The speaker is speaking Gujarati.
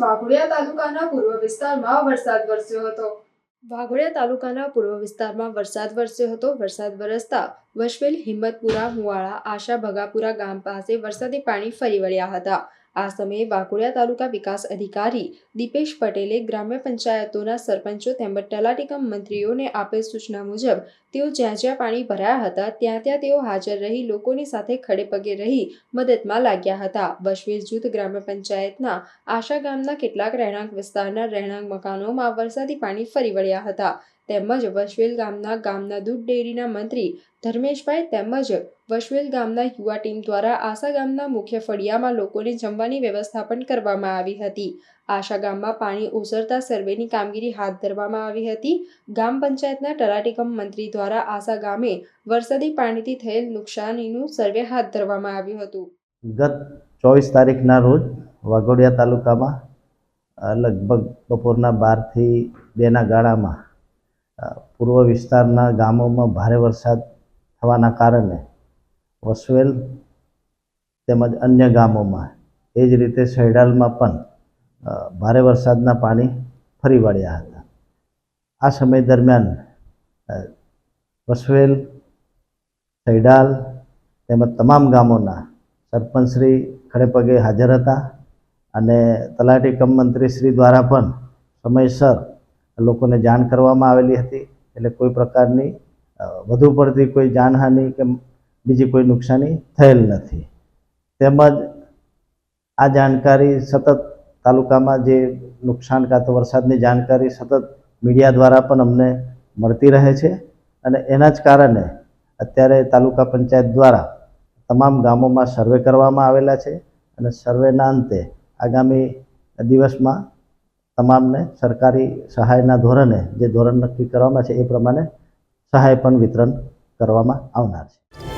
વાઘોડિયા તાલુકાના પૂર્વ વિસ્તારમાં વરસાદ વરસ્યો હતો. વાઘોડિયા તાલુકાના પૂર્વ વિસ્તારમાં વરસાદ વરસ્યો હતો. વરસાદ વરસતા વશવેલ હિંમતપુરા હુવાળા આશા ભગાપુરા ગામ પાસે વરસાદી પાણી ફરી વળ્યા હતા. આ સમયે વાઘોડિયા તાલુકા વિકાસ અધિકારી દીપેશ પટેલે ગ્રામ્ય પંચાયતોના સરપંચો તેમજ તલાટીકમ મંત્રીઓને આપેલ સૂચના મુજબ, તેઓ જ્યાં જ્યાં પાણી ભરાયા હતા, ત્યાં ત્યાં તેઓ હાજર રહી લોકોની સાથે ખડે પગે રહી મદદમાં લાગ્યા હતા. વશવેલ જૂથ ગ્રામ્ય પંચાયતના આશા ગામના કેટલાક રહેણાંક વિસ્તારના રહેણાંક મકાનોમાં વરસાદી પાણી ફરી વળ્યા હતા. તેમજ વશવેલ ગામના ગામના દૂધ ડેરીના મંત્રી ધર્મેશભાઈ તેમજ વશવેલ ગામના યુવા ટીમ દ્વારા આશા ગામના મુખ્ય ફળિયામાં લોકોને જમવાની વ્યવસ્થા પણ કરવામાં આવી હતી. આશા ગામમાં પાણી ઓસરતા સર્વેની કામગીરી હાથ ધરવામાં આવી હતી. ગામ પંચાયતના ટરાટીકમ મંત્રી દ્વારા આશા ગામે વરસાદી પાણીથી થયેલ નુકસાનીનું સર્વે હાથ ધરવામાં આવ્યું હતું. ગત ચોવીસ તારીખના રોજ વાઘોડિયા તાલુકામાં લગભગ બપોરના બારથી બેના ગાળામાં પૂર્વ વિસ્તારના ગામોમાં ભારે વરસાદ થવાના કારણે વસવેલ તેમજ અન્ય ગામોમાં એ જ રીતે સૈડાલમાં પણ ભારે વરસાદના પાણી ફરી વળ્યા હતા. આ સમય દરમિયાન વસવેલ સૈડાલ તેમજ તમામ ગામોના સરપંચશ્રી ખડેપગે હાજર હતા અને તલાટી કમ મંત્રીશ્રી દ્વારા પણ સમયસર લોકોને જાણ કરવામાં આવેલી હતી. એટલે કોઈ પ્રકારની વધુ પડતી કોઈ જાનહાનિ કે બીજી કોઈ નુકસાની થયેલ નથી. તેમજ આ જાણકારી સતત તાલુકામાં જે નુકસાન કાં તો વરસાદની જાણકારી સતત મીડિયા દ્વારા પણ અમને મળતી રહે છે. અને એના જ કારણે અત્યારે તાલુકા પંચાયત દ્વારા તમામ ગામોમાં સર્વે કરવામાં આવેલા છે. અને સર્વેના અંતે આગામી દિવસમાં તમામને સરકારી સહાયના ધોરણે જે ધોરણ નક્કી કરવામાં છે એ પ્રમાણે સહાય પણ વિતરણ કરવામાં આવનાર છે.